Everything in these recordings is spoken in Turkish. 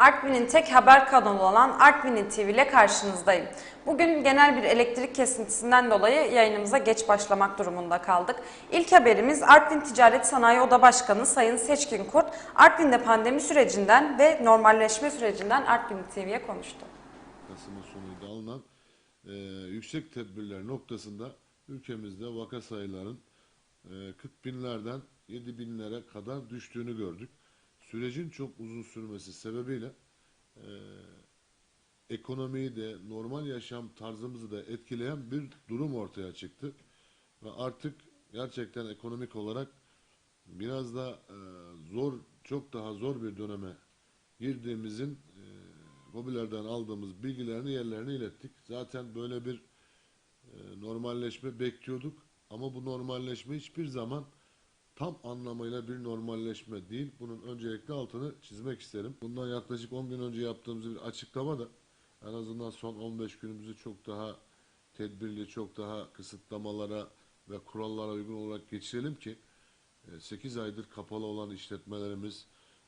Artvin'in tek haber kanalı olan Artvin'in TV ile karşınızdayım. Bugün genel bir elektrik kesintisinden dolayı yayınımıza geç başlamak durumunda kaldık. İlk haberimiz Artvin Ticaret Sanayi Oda Başkanı Sayın Seçkin Kurt, Artvin'de pandemi sürecinden ve normalleşme sürecinden Artvin TV'ye konuştu. Kasım'ın sonunda alınan e, yüksek tedbirler noktasında ülkemizde vaka sayıların e, 40 binlerden 7 binlere kadar düştüğünü gördük. Sürecin çok uzun sürmesi sebebiyle e, ekonomiyi de normal yaşam tarzımızı da etkileyen bir durum ortaya çıktı. Ve artık gerçekten ekonomik olarak biraz da e, zor, çok daha zor bir döneme girdiğimizin e, hobilerden aldığımız bilgilerini yerlerine ilettik. Zaten böyle bir e, normalleşme bekliyorduk ama bu normalleşme hiçbir zaman tam anlamıyla bir normalleşme değil. Bunun öncelikle altını çizmek isterim. Bundan yaklaşık 10 gün önce yaptığımız bir açıklama da en azından son 15 günümüzü çok daha tedbirli, çok daha kısıtlamalara ve kurallara uygun olarak geçirelim ki 8 aydır kapalı olan işletmelerimiz,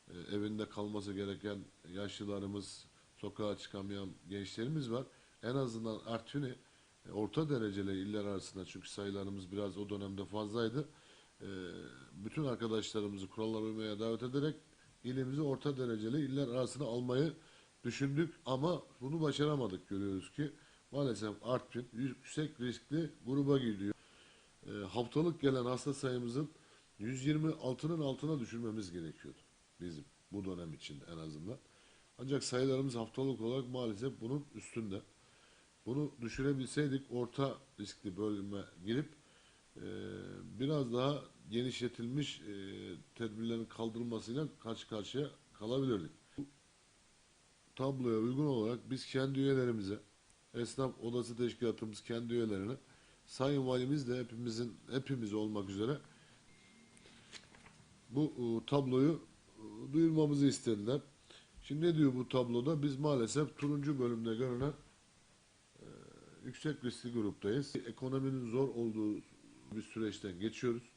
e, evinde kalması gereken yaşlılarımız, sokağa çıkamayan gençlerimiz var. En azından Artvin'i e, orta dereceli iller arasında çünkü sayılarımız biraz o dönemde fazlaydı. E, Bütün arkadaşlarımızı kurallara uymaya davet ederek ilimizi orta dereceli iller arasına almayı düşündük ama bunu başaramadık görüyoruz ki. Maalesef Artvin yüksek riskli gruba giriyor. E, haftalık gelen hasta sayımızın 126'nın altına düşürmemiz gerekiyordu bizim bu dönem içinde en azından. Ancak sayılarımız haftalık olarak maalesef bunun üstünde. Bunu düşürebilseydik orta riskli bölüme girip e, biraz daha genişletilmiş e, tedbirlerin kaldırılmasıyla karşı karşıya kalabilirdik. Bu tabloya uygun olarak biz kendi üyelerimize, esnaf odası teşkilatımız kendi üyelerine, sayın valimiz de hepimizin hepimiz olmak üzere bu e, tabloyu e, duyurmamızı istediler. Şimdi ne diyor bu tabloda? Biz maalesef turuncu bölümde görünen e, yüksek riskli gruptayız. Ekonominin zor olduğu bir süreçten geçiyoruz.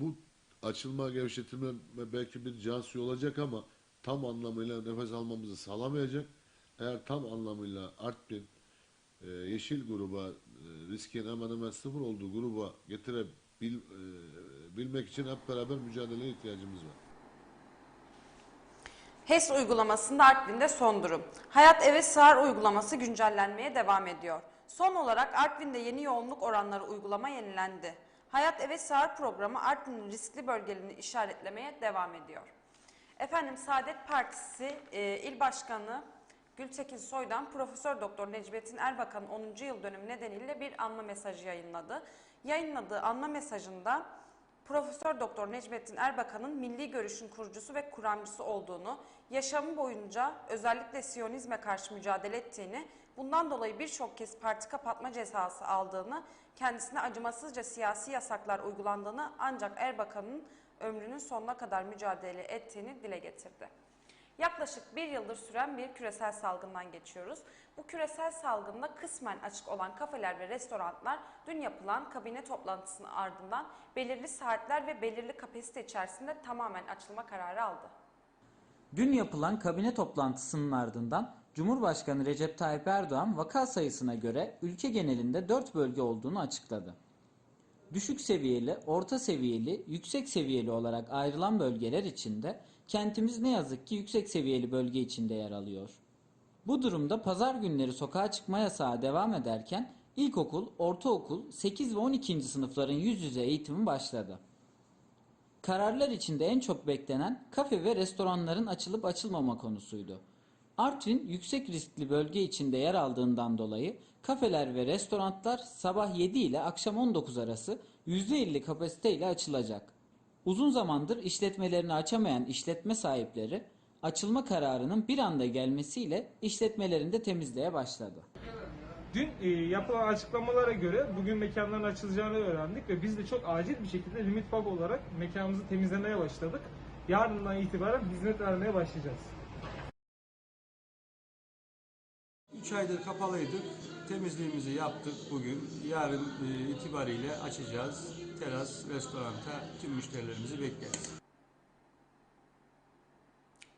Bu açılma, gevşetilme belki bir can suyu olacak ama tam anlamıyla nefes almamızı sağlamayacak. Eğer tam anlamıyla Artvin e, yeşil gruba e, riskin hemen hemen sıfır olduğu gruba getirebilmek için hep beraber mücadeleye ihtiyacımız var. HES uygulamasında Artvin'de son durum. Hayat Eve Sığar uygulaması güncellenmeye devam ediyor. Son olarak Artvin'de yeni yoğunluk oranları uygulama yenilendi. Hayat Eve Sığar programı Artvin'in riskli bölgelerini işaretlemeye devam ediyor. Efendim Saadet Partisi e, İl Başkanı Gültekin Soy'dan Profesör Doktor Necmettin Erbakan'ın 10. yıl dönümü nedeniyle bir anma mesajı yayınladı. Yayınladığı anma mesajında Profesör Doktor Necmettin Erbakan'ın milli görüşün kurucusu ve kuramcısı olduğunu, yaşamı boyunca özellikle Siyonizme karşı mücadele ettiğini, bundan dolayı birçok kez parti kapatma cezası aldığını, kendisine acımasızca siyasi yasaklar uygulandığını ancak Erbakan'ın ömrünün sonuna kadar mücadele ettiğini dile getirdi. Yaklaşık bir yıldır süren bir küresel salgından geçiyoruz. Bu küresel salgında kısmen açık olan kafeler ve restoranlar dün yapılan kabine toplantısının ardından belirli saatler ve belirli kapasite içerisinde tamamen açılma kararı aldı. Dün yapılan kabine toplantısının ardından Cumhurbaşkanı Recep Tayyip Erdoğan vaka sayısına göre ülke genelinde 4 bölge olduğunu açıkladı. Düşük seviyeli, orta seviyeli, yüksek seviyeli olarak ayrılan bölgeler içinde kentimiz ne yazık ki yüksek seviyeli bölge içinde yer alıyor. Bu durumda pazar günleri sokağa çıkma yasağı devam ederken ilkokul, ortaokul, 8 ve 12. sınıfların yüz yüze eğitimi başladı. Kararlar içinde en çok beklenen kafe ve restoranların açılıp açılmama konusuydu. Artvin yüksek riskli bölge içinde yer aldığından dolayı kafeler ve restoranlar sabah 7 ile akşam 19 arası %50 kapasiteyle açılacak. Uzun zamandır işletmelerini açamayan işletme sahipleri açılma kararının bir anda gelmesiyle işletmelerini de temizliğe başladı. Dün e, yapılan açıklamalara göre bugün mekanların açılacağını öğrendik ve biz de çok acil bir şekilde limit bug olarak mekanımızı temizlemeye başladık. Yarından itibaren hizmet vermeye başlayacağız. 3 aydır kapalıydık. Temizliğimizi yaptık bugün. Yarın e, itibariyle açacağız. Teras, restoranta tüm müşterilerimizi bekleriz.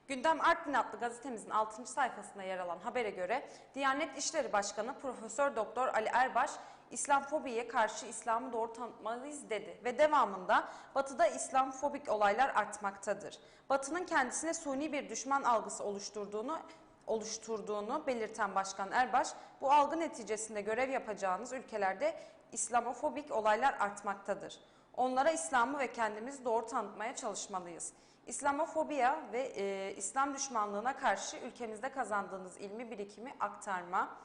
Gündem Artvin adlı gazetemizin 6. sayfasında yer alan habere göre Diyanet İşleri Başkanı Profesör Doktor Ali Erbaş İslamfobiye karşı İslam'ı doğru tanıtmalıyız dedi ve devamında Batı'da İslamfobik olaylar artmaktadır. Batı'nın kendisine suni bir düşman algısı oluşturduğunu oluşturduğunu belirten Başkan Erbaş, bu algı neticesinde görev yapacağınız ülkelerde İslamofobik olaylar artmaktadır. Onlara İslam'ı ve kendimizi doğru tanıtmaya çalışmalıyız. İslamofobiya ve e, İslam düşmanlığına karşı ülkemizde kazandığınız ilmi birikimi aktarma,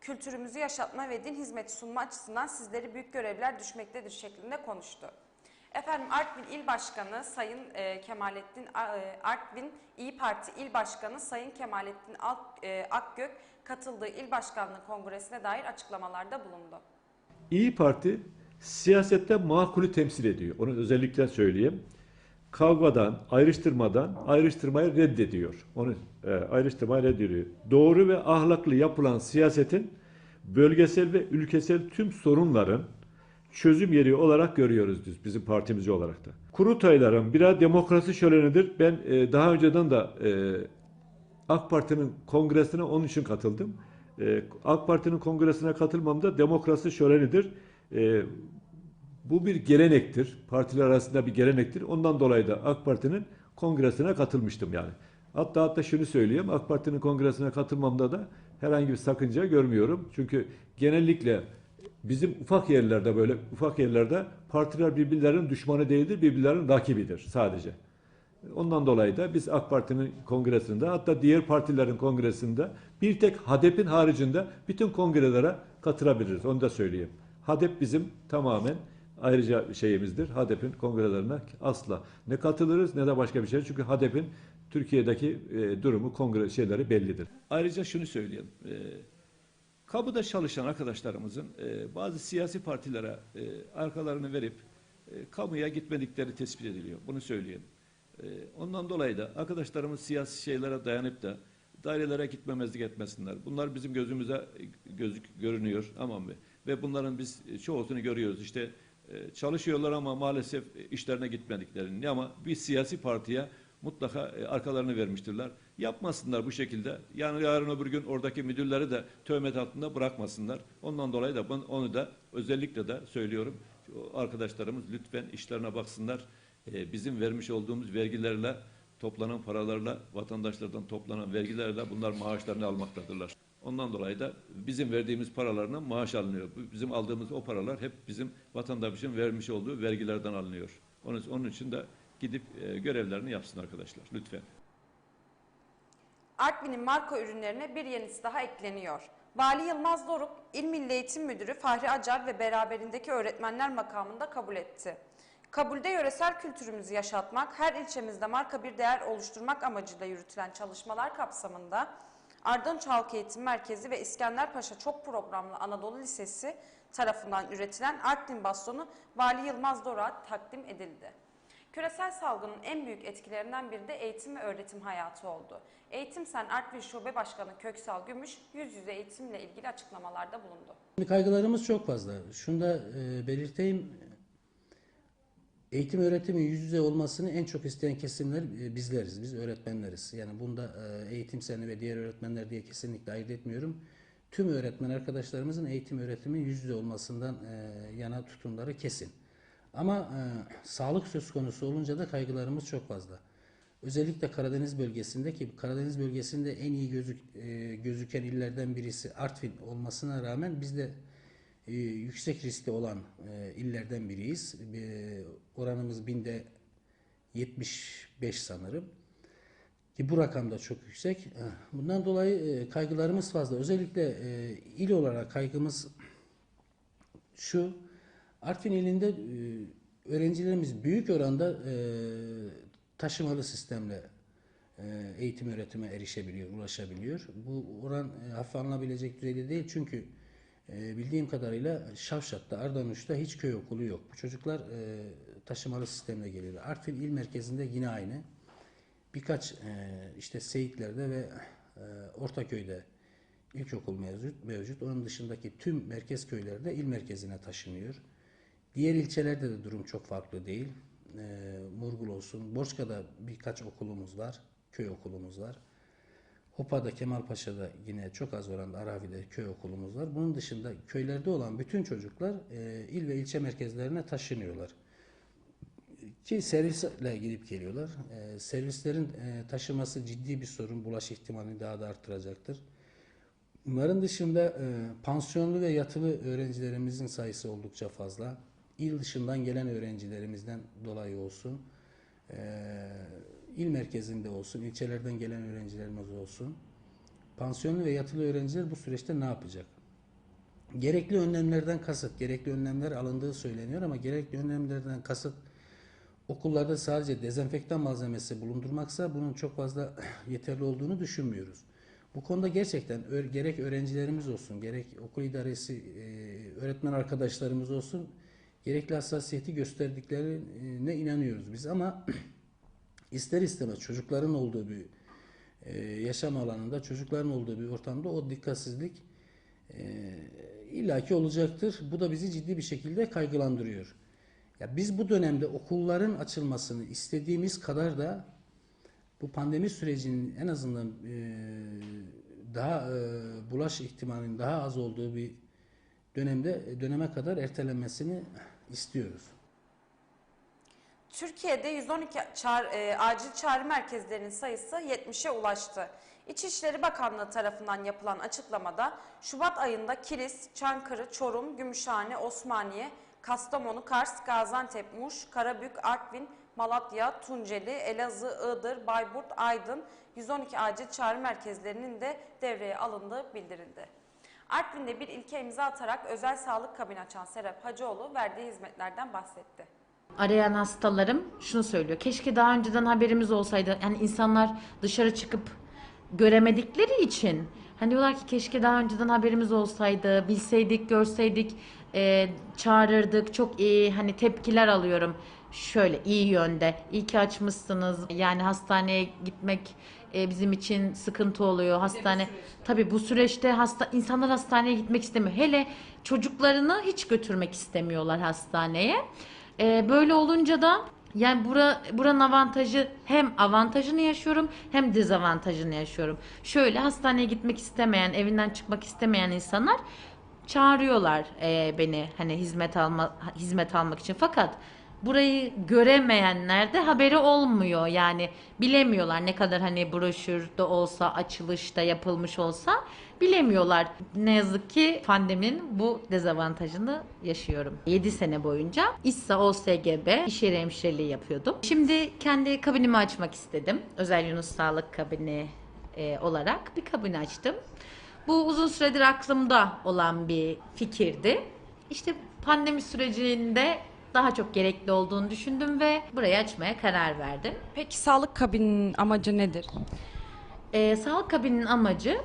kültürümüzü yaşatma ve din hizmeti sunma açısından sizleri büyük görevler düşmektedir şeklinde konuştu. Efendim Artvin İl Başkanı Sayın e, Kemalettin e, Artvin İyi Parti İl Başkanı Sayın Kemalettin Ak- e, Akgök katıldığı İl Başkanlığı Kongresi'ne dair açıklamalarda bulundu. İyi Parti siyasette makulü temsil ediyor. Onu özellikle söyleyeyim. Kavgadan, ayrıştırmadan ayrıştırmayı reddediyor. Onu e, ayrıştırmayı reddediyor. Doğru ve ahlaklı yapılan siyasetin bölgesel ve ülkesel tüm sorunların çözüm yeri olarak görüyoruz biz bizim partimiz olarak da. Kurultayların birer demokrasi şölenidir. Ben e, daha önceden de e, AK Parti'nin kongresine onun için katıldım. Ee, AK Parti'nin kongresine katılmam da demokrasi şölenidir. Ee, bu bir gelenektir. Partiler arasında bir gelenektir. Ondan dolayı da AK Parti'nin kongresine katılmıştım yani. Hatta hatta şunu söyleyeyim. AK Parti'nin kongresine katılmamda da herhangi bir sakınca görmüyorum. Çünkü genellikle bizim ufak yerlerde böyle ufak yerlerde partiler birbirlerinin düşmanı değildir, birbirlerinin rakibidir sadece. Ondan dolayı da biz AK Parti'nin kongresinde hatta diğer partilerin kongresinde bir tek HADEP'in haricinde bütün kongrelere katılabiliriz. Onu da söyleyeyim. HADEP bizim tamamen ayrıca şeyimizdir. HADEP'in kongrelerine asla ne katılırız ne de başka bir şey. Çünkü HADEP'in Türkiye'deki e, durumu kongre şeyleri bellidir. Ayrıca şunu söyleyeyim. E, kamuda çalışan arkadaşlarımızın e, bazı siyasi partilere e, arkalarını verip e, kamuya gitmedikleri tespit ediliyor. Bunu söyleyeyim. Ee, Ondan dolayı da arkadaşlarımız siyasi şeylere dayanıp da dairelere gitmemezlik etmesinler. Bunlar bizim gözümüze gözük görünüyor aman be. Ve bunların biz çoğusunu görüyoruz. İşte e, çalışıyorlar ama maalesef işlerine gitmediklerini ama bir siyasi partiye mutlaka e, arkalarını vermiştirler. Yapmasınlar bu şekilde. Yani yarın öbür gün oradaki müdürleri de töhmet altında bırakmasınlar. Ondan dolayı da ben onu da özellikle de söylüyorum. Arkadaşlarımız lütfen işlerine baksınlar. E, bizim vermiş olduğumuz vergilerle toplanan paralarla vatandaşlardan toplanan vergilerle bunlar maaşlarını almaktadırlar. Ondan dolayı da bizim verdiğimiz paralarla maaş alınıyor. Bizim aldığımız o paralar hep bizim vatandaşın vermiş olduğu vergilerden alınıyor. Onun, onun için de gidip e, görevlerini yapsın arkadaşlar lütfen. Artvin'in marka ürünlerine bir yenisi daha ekleniyor. Vali Yılmaz Doruk, İl Milli Eğitim Müdürü Fahri Acar ve beraberindeki öğretmenler makamında kabul etti. Kabulde yöresel kültürümüzü yaşatmak, her ilçemizde marka bir değer oluşturmak amacıyla yürütülen çalışmalar kapsamında Ardanuç Halk Eğitim Merkezi ve İskenderpaşa Çok Programlı Anadolu Lisesi tarafından üretilen Artvin bastonu Vali Yılmaz Doruk'a takdim edildi. Küresel salgının en büyük etkilerinden biri de eğitim ve öğretim hayatı oldu. Eğitim Sen Artvin Şube Başkanı Köksal Gümüş yüz yüze eğitimle ilgili açıklamalarda bulundu. Kaygılarımız çok fazla. Şunu da e, belirteyim. Eğitim öğretimin yüz yüze olmasını en çok isteyen kesimler e, bizleriz. Biz öğretmenleriz. Yani bunda e, eğitim seni ve diğer öğretmenler diye kesinlikle ayırt etmiyorum. Tüm öğretmen arkadaşlarımızın eğitim öğretimin yüz yüze olmasından yana tutumları kesin. Ama e, sağlık söz konusu olunca da kaygılarımız çok fazla. Özellikle Karadeniz bölgesinde ki Karadeniz bölgesinde en iyi gözük, e, gözüken illerden birisi Artvin olmasına rağmen biz de e, yüksek riskli olan e, illerden biriyiz. E, oranımız binde 75 sanırım. Ki bu rakam da çok yüksek. Bundan dolayı e, kaygılarımız fazla. Özellikle e, il olarak kaygımız şu. Artvin ilinde e, öğrencilerimiz büyük oranda e, taşımalı sistemle e, eğitim öğretime erişebiliyor, ulaşabiliyor. Bu oran e, alınabilecek düzeyde değil çünkü bildiğim kadarıyla Şavşat'ta, Ardanuç'ta hiç köy okulu yok. Bu çocuklar taşımalı sistemle geliyorlar. Artvin il merkezinde yine aynı. Birkaç işte Seyitler'de ve e, Ortaköy'de ilkokul mevcut, mevcut. Onun dışındaki tüm merkez köylerde il merkezine taşınıyor. Diğer ilçelerde de durum çok farklı değil. E, Murgul olsun. Borçka'da birkaç okulumuz var. köy okulumuz var. Hopa'da, Kemalpaşa'da yine çok az oranda Aravi'de köy okulumuz var. Bunun dışında köylerde olan bütün çocuklar e, il ve ilçe merkezlerine taşınıyorlar. Ki servisle gidip geliyorlar. E, servislerin e, taşıması ciddi bir sorun. Bulaş ihtimalini daha da arttıracaktır. Bunların dışında e, pansiyonlu ve yatılı öğrencilerimizin sayısı oldukça fazla. İl dışından gelen öğrencilerimizden dolayı olsun, il merkezinde olsun, ilçelerden gelen öğrencilerimiz olsun. Pansiyonlu ve yatılı öğrenciler bu süreçte ne yapacak? Gerekli önlemlerden kasıt, gerekli önlemler alındığı söyleniyor ama gerekli önlemlerden kasıt okullarda sadece dezenfektan malzemesi bulundurmaksa bunun çok fazla yeterli olduğunu düşünmüyoruz. Bu konuda gerçekten gerek öğrencilerimiz olsun, gerek okul idaresi, öğretmen arkadaşlarımız olsun gerekli hassasiyeti gösterdiklerine inanıyoruz biz ama ister istemez çocukların olduğu bir e, yaşam alanında, çocukların olduğu bir ortamda o dikkatsizlik e, illaki olacaktır. Bu da bizi ciddi bir şekilde kaygılandırıyor. Ya biz bu dönemde okulların açılmasını istediğimiz kadar da bu pandemi sürecinin en azından e, daha bulaş ihtimalinin daha az olduğu bir dönemde döneme kadar ertelenmesini istiyoruz. Türkiye'de 112 çağrı- e, acil çağrı merkezlerinin sayısı 70'e ulaştı. İçişleri Bakanlığı tarafından yapılan açıklamada Şubat ayında Kilis, Çankırı, Çorum, Gümüşhane, Osmaniye, Kastamonu, Kars, Gaziantep, Muş, Karabük, Artvin, Malatya, Tunceli, Elazığ, Iğdır, Bayburt, Aydın 112 acil çağrı merkezlerinin de devreye alındığı bildirildi. Artvin'de bir ilke imza atarak özel sağlık kabini açan Serap Hacıoğlu verdiği hizmetlerden bahsetti. arayan hastalarım şunu söylüyor. Keşke daha önceden haberimiz olsaydı. Yani insanlar dışarı çıkıp göremedikleri için hani diyorlar ki keşke daha önceden haberimiz olsaydı, bilseydik, görseydik, e, çağırırdık. Çok iyi hani tepkiler alıyorum. Şöyle iyi yönde. İyi ki açmışsınız. Yani hastaneye gitmek e, bizim için sıkıntı oluyor. Hastane tabii bu süreçte hasta insanlar hastaneye gitmek istemiyor. Hele çocuklarını hiç götürmek istemiyorlar hastaneye. Ee, böyle olunca da yani bura, buranın avantajı hem avantajını yaşıyorum hem dezavantajını yaşıyorum. Şöyle hastaneye gitmek istemeyen, evinden çıkmak istemeyen insanlar çağırıyorlar e, beni hani hizmet alma hizmet almak için. Fakat burayı göremeyenler de haberi olmuyor. Yani bilemiyorlar ne kadar hani broşürde olsa, açılışta yapılmış olsa bilemiyorlar. Ne yazık ki pandeminin bu dezavantajını yaşıyorum. 7 sene boyunca İSSA OSGB iş yeri hemşireliği yapıyordum. Şimdi kendi kabinimi açmak istedim. Özel Yunus Sağlık Kabini e, olarak bir kabin açtım. Bu uzun süredir aklımda olan bir fikirdi. İşte pandemi sürecinde daha çok gerekli olduğunu düşündüm ve burayı açmaya karar verdim. Peki sağlık kabininin amacı nedir? Ee, sağlık kabininin amacı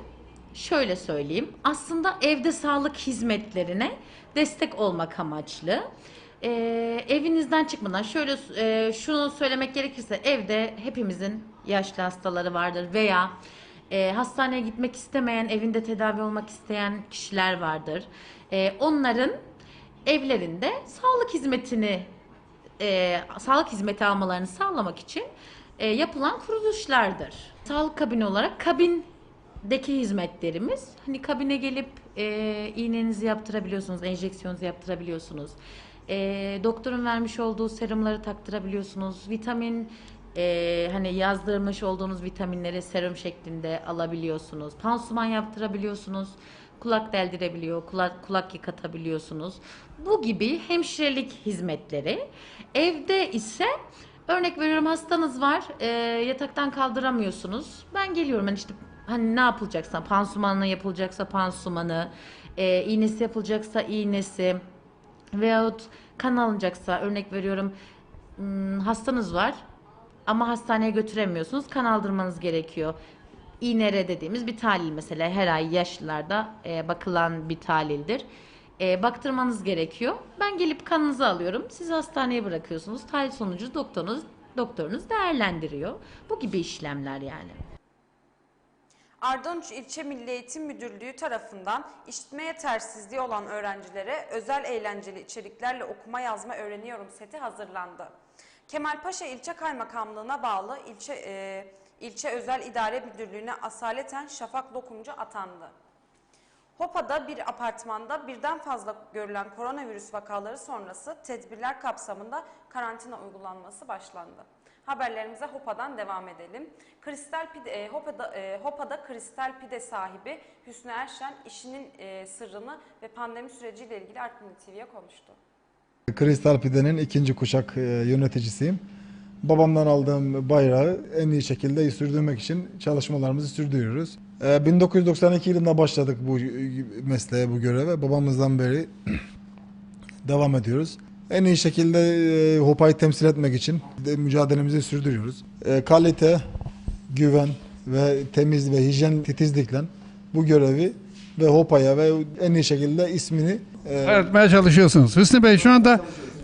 şöyle söyleyeyim. Aslında evde sağlık hizmetlerine destek olmak amaçlı. Ee, evinizden çıkmadan şöyle e, şunu söylemek gerekirse evde hepimizin yaşlı hastaları vardır veya e, hastaneye gitmek istemeyen, evinde tedavi olmak isteyen kişiler vardır. E, onların evlerinde sağlık hizmetini e, sağlık hizmeti almalarını sağlamak için e, yapılan kuruluşlardır. Sağlık kabini olarak kabindeki hizmetlerimiz hani kabine gelip e, iğnenizi yaptırabiliyorsunuz, enjeksiyonunuzu yaptırabiliyorsunuz. E, doktorun vermiş olduğu serumları taktırabiliyorsunuz. Vitamin e, hani yazdırmış olduğunuz vitaminleri serum şeklinde alabiliyorsunuz. Pansuman yaptırabiliyorsunuz kulak deldirebiliyor, kulak, kulak yıkatabiliyorsunuz. Bu gibi hemşirelik hizmetleri. Evde ise örnek veriyorum hastanız var, e, yataktan kaldıramıyorsunuz. Ben geliyorum hani işte hani ne yapılacaksa, pansumanı yapılacaksa pansumanı, e, iğnesi yapılacaksa iğnesi veyahut kan alınacaksa örnek veriyorum hmm, hastanız var ama hastaneye götüremiyorsunuz. Kan aldırmanız gerekiyor. İğnere dediğimiz bir tahlil mesela her ay yaşlılarda e, bakılan bir tahlildir. E, baktırmanız gerekiyor. Ben gelip kanınızı alıyorum. Siz hastaneye bırakıyorsunuz. Tahlil sonucu doktorunuz doktorunuz değerlendiriyor. Bu gibi işlemler yani. Ardanuç İlçe Milli Eğitim Müdürlüğü tarafından işitme yetersizliği olan öğrencilere özel eğlenceli içeriklerle okuma yazma öğreniyorum seti hazırlandı. Kemalpaşa İlçe Kaymakamlığı'na bağlı ilçe e, İlçe Özel İdare Müdürlüğü'ne asaleten Şafak Lokumcu atandı. Hopa'da bir apartmanda birden fazla görülen koronavirüs vakaları sonrası tedbirler kapsamında karantina uygulanması başlandı. Haberlerimize Hopa'dan devam edelim. Kristal pide, e, Hopa'da, e, Hopa'da kristal pide sahibi Hüsnü Erşen işinin e, sırrını ve pandemi süreciyle ilgili Artvin TV'ye konuştu. Kristal Pide'nin ikinci kuşak yöneticisiyim. Babamdan aldığım bayrağı en iyi şekilde sürdürmek için çalışmalarımızı sürdürüyoruz. E, 1992 yılında başladık bu mesleğe, bu göreve. Babamızdan beri devam ediyoruz. En iyi şekilde e, Hopa'yı temsil etmek için de mücadelemizi sürdürüyoruz. E, kalite, güven ve temiz ve hijyen titizlikle bu görevi ve Hopa'ya ve en iyi şekilde ismini e, Öğretmeye çalışıyorsunuz. Hüsnü Bey şu anda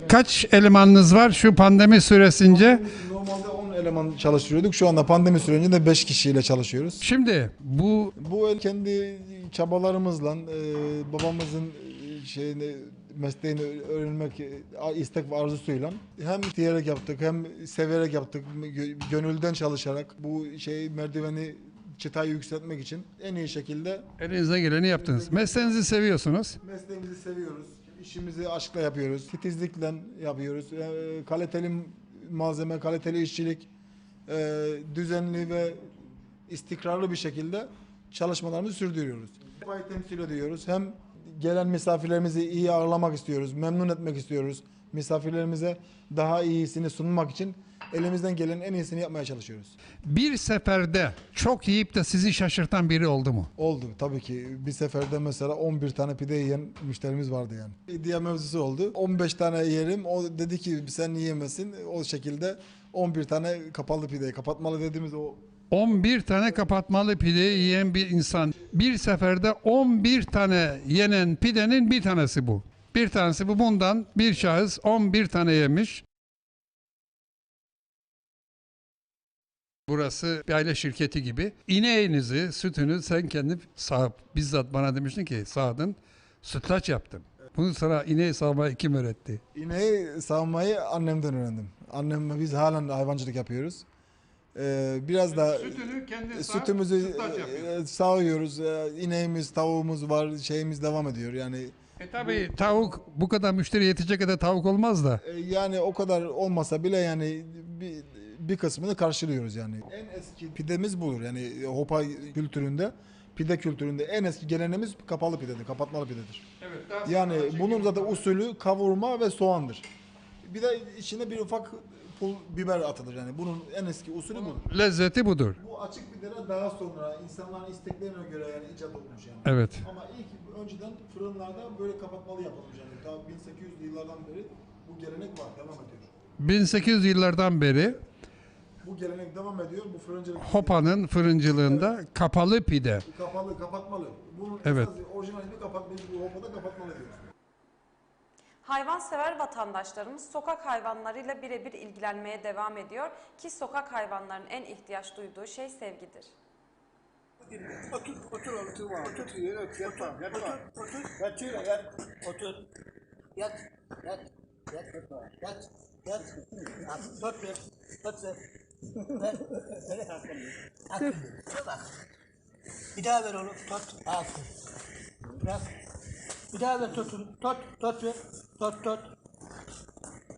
kaç elemanınız var şu pandemi süresince? Normalde 10 eleman çalıştırıyorduk. Şu anda pandemi sürecinde 5 kişiyle çalışıyoruz. Şimdi bu Bu el kendi çabalarımızla e, babamızın e, şeyini mesleğini öğrenmek e, istek ve arzusuyla hem diyerek yaptık hem severek yaptık gö- gönülden çalışarak bu şey merdiveni çıtayı yükseltmek için en iyi şekilde elinize geleni yaptınız. Mesleğinizi seviyorsunuz. mesleğimizi seviyoruz. İşimizi aşkla yapıyoruz. Titizlikle yapıyoruz. E, kaliteli malzeme, kaliteli işçilik, e, düzenli ve istikrarlı bir şekilde çalışmalarımızı sürdürüyoruz. Kupayı temsil ediyoruz. Hem gelen misafirlerimizi iyi ağırlamak istiyoruz, memnun etmek istiyoruz. Misafirlerimize daha iyisini sunmak için elimizden gelen en iyisini yapmaya çalışıyoruz. Bir seferde çok yiyip de sizi şaşırtan biri oldu mu? Oldu tabii ki. Bir seferde mesela 11 tane pide yiyen müşterimiz vardı yani. İddia mevzusu oldu. 15 tane yerim. O dedi ki sen yiyemezsin. O şekilde 11 tane kapalı pide, kapatmalı dediğimiz o 11 tane kapatmalı pide yiyen bir insan. Bir seferde 11 tane yenen pidenin bir tanesi bu. Bir tanesi bu. Bundan bir şahıs 11 tane yemiş. Burası bir aile şirketi gibi. İneğinizi, sütünü sen kendi sağıp bizzat bana demiştin ki sağdın, sütlaç yaptın. Bunu sana ineği sağmayı kim öğretti? ineği savmayı annemden öğrendim. Annemle biz halen hayvancılık yapıyoruz. Ee, biraz da Sütünü kendi sütümüzü e, sağıyoruz. Ee, ineğimiz, tavuğumuz var. Şeyimiz devam ediyor. Yani E tabi tavuk bu kadar müşteri yetecek kadar tavuk olmaz da. E, Yani o kadar olmasa bile yani bir, bir kısmını karşılıyoruz yani. En eski pidemiz budur. Yani Hopa kültüründe, pide kültüründe en eski geleneğimiz kapalı pidedir, kapatmalı pidedir. Yani bunun zaten usulü kavurma ve soğandır. Bir de içine bir ufak pul biber atılır yani. Bunun en eski usulü budur. Lezzeti budur. Bu açık pideler daha sonra insanların isteklerine göre yani icat olmuş yani. Evet. Ama ilk önceden fırınlarda böyle kapatmalı yapılmış yani. Ta 1800'lü yıllardan beri bu gelenek var, devam ediyor. 1800 yıllardan beri Bu gelenek devam ediyor. Bu fırıncılık Hopa'nın fırıncılığında kapalı pide. kapalı, kapatmalı. Bunun Evet. orijinalini kapatmalı. Bu Hopa'da kapatmalı diyoruz. Hayvansever vatandaşlarımız sokak hayvanlarıyla birebir ilgilenmeye devam ediyor ki sokak hayvanlarının en ihtiyaç duyduğu şey sevgidir. Otur, otur, otur, otur, yere otur, yat, tamam, yat, otur, otur, yat, şöyle, yat, otur, yat, yat, yat, yat, yat, yat, yat, tut ver, aferin, aferin, çok aferin. Bir daha ver oğlum, tut, aferin, bırak, bir daha ver, tutun, tut, tut ver, tut, tut.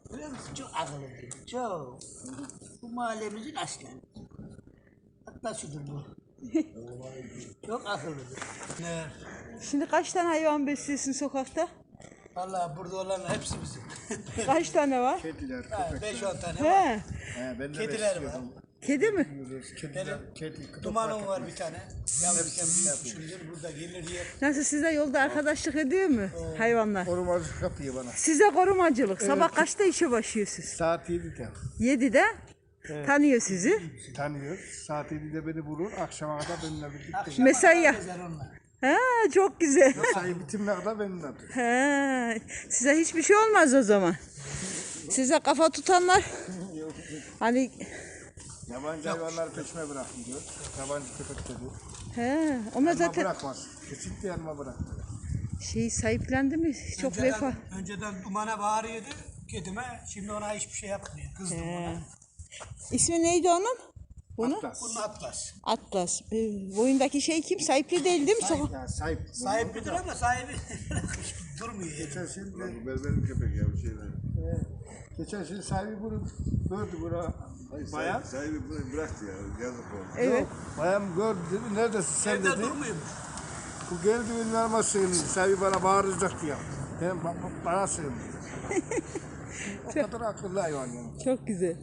Görüyor musun? Çok akıllı, çok. Bu mahallemizin aslanı. Hatta şudur bu. Çok akıllıdır. Ne? Şimdi kaç tane hayvan besliyorsun sokakta? Vallahi burada olan hepsi bizim. Kaç tane var? Kediler, 5-10 tane var. He, Kediler var. kedi mi? Benim dumanım var bir tane. Yavruken büyütmüşümdür. Burada gelir yer. Nasıl size yolda arkadaşlık ediyor mu hayvanlar? Korumacı kapıyor bana. Size korumacılık. Sabah kaçta işe başlıyorsunuz? Saat 7'de 7'de tanıyor sizi. tanıyor. Saat 7'de beni bulur. Akşama kadar benimle birlikte. Mesai yap. Ha, çok güzel. Mesai bitimine kadar benimle. Ha, size hiçbir şey olmaz o zaman. Size kafa tutanlar hani Yabancı hayvanları peşime bırakın diyor. Yabancı köpek dedi. he, ama Yanıma zaten bırakmaz. Kesinlikle yanıma bırak. şey sahiplendi mi? Çok vefa. önceden dumana bağırıyordu kedime. Şimdi ona hiçbir şey yapmıyor. Kızdım ona. İsmi neydi onun? Bunu? Atlas. Bunun Atlas. Atlas. Ee, boyundaki şey kim? Sahipli değil değil mi? Sahip, yani sahip. Sahibidir ama sahibi durmuyor. Geçen sene, Bu berberin köpek ya bir şeyler. geçen sene sahibi bunu gördü bura. Bayan. Sahibi bunu bıraktı ya. Yazık oldu. Evet. Yok, bayan gördü dedi. Neredesin sen dedi. Bu geldi benim yanıma sığındı. Sahibi bana bağıracak diye. Benim ba- ba- bana sığındı. o kadar akıllı hayvan yani. Çok güzel.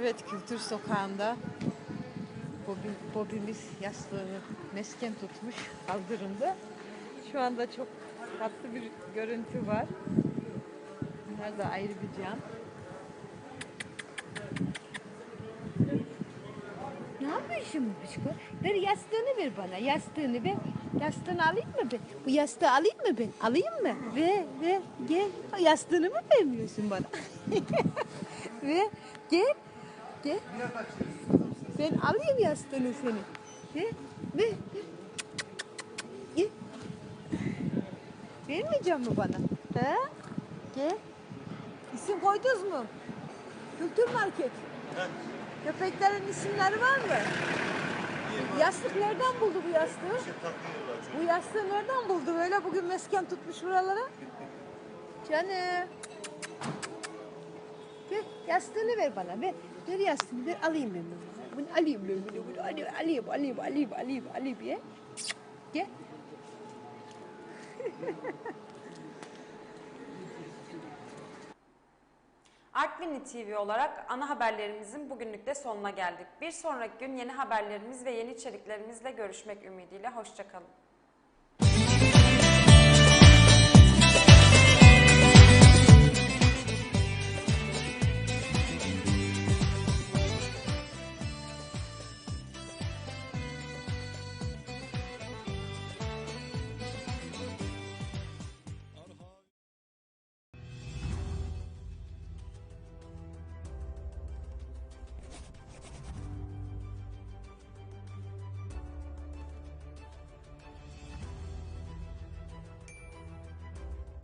Evet Kültür Sokağı'nda Bobby, Bobby'miz yastığını mesken tutmuş kaldırımda. Şu anda çok tatlı bir görüntü var. Bunlar da ayrı bir can. Ne yapıyorsun Bişko? Ver yastığını ver bana. Yastığını ver. Yastığını alayım mı ben? Bu yastığı alayım mı ben? Alayım mı? Ver, ver. Gel. Yastığını mı vermiyorsun bana? ver. Gel. Gel. Ben alayım yastığını seni. Ver. ver. Gel. Vermeyecek mi bana? Ha? Gel. İsim koydunuz mu? Kültür Market. Köpeklerin isimleri var mı? Yastık nereden buldu bu yastığı? Bu yastığı nereden buldu böyle bugün mesken tutmuş buralara? Canım. Yastığını ver bana ver. Ver yastığını ver alayım ben bunu. Bunu alayım ben bunu. bunu alayım alayım alayım alayım alayım alayım ya. Gel. Artvinli TV olarak ana haberlerimizin bugünlük de sonuna geldik. Bir sonraki gün yeni haberlerimiz ve yeni içeriklerimizle görüşmek ümidiyle. Hoşçakalın.